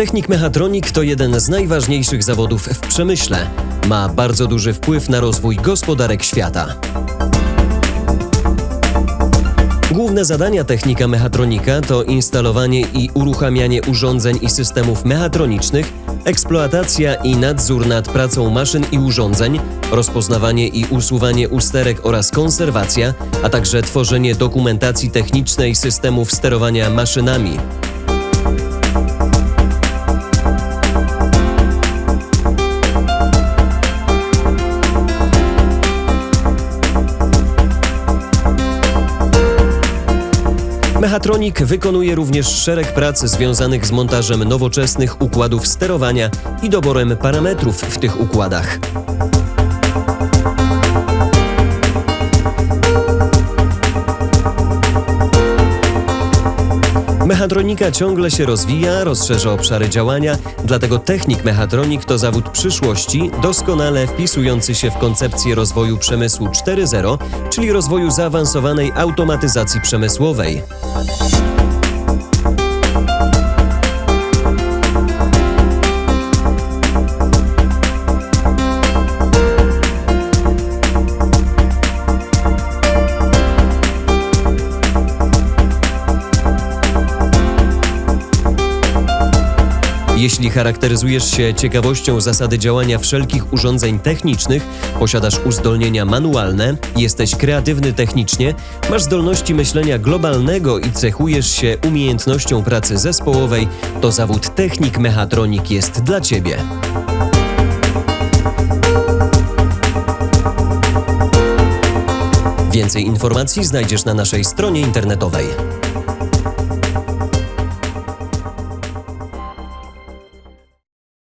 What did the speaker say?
Technik mechatronik to jeden z najważniejszych zawodów w przemyśle. Ma bardzo duży wpływ na rozwój gospodarek świata. Główne zadania technika mechatronika to instalowanie i uruchamianie urządzeń i systemów mechatronicznych, eksploatacja i nadzór nad pracą maszyn i urządzeń, rozpoznawanie i usuwanie usterek oraz konserwacja, a także tworzenie dokumentacji technicznej systemów sterowania maszynami. Mechatronik wykonuje również szereg prac związanych z montażem nowoczesnych układów sterowania i doborem parametrów w tych układach. Mechatronika ciągle się rozwija, rozszerza obszary działania, dlatego technik mechatronik to zawód przyszłości, doskonale wpisujący się w koncepcję rozwoju przemysłu 4.0, czyli rozwoju zaawansowanej automatyzacji przemysłowej. Jeśli charakteryzujesz się ciekawością zasady działania wszelkich urządzeń technicznych, posiadasz uzdolnienia manualne, jesteś kreatywny technicznie, masz zdolności myślenia globalnego i cechujesz się umiejętnością pracy zespołowej, to zawód technik mechatronik jest dla Ciebie. Więcej informacji znajdziesz na naszej stronie internetowej.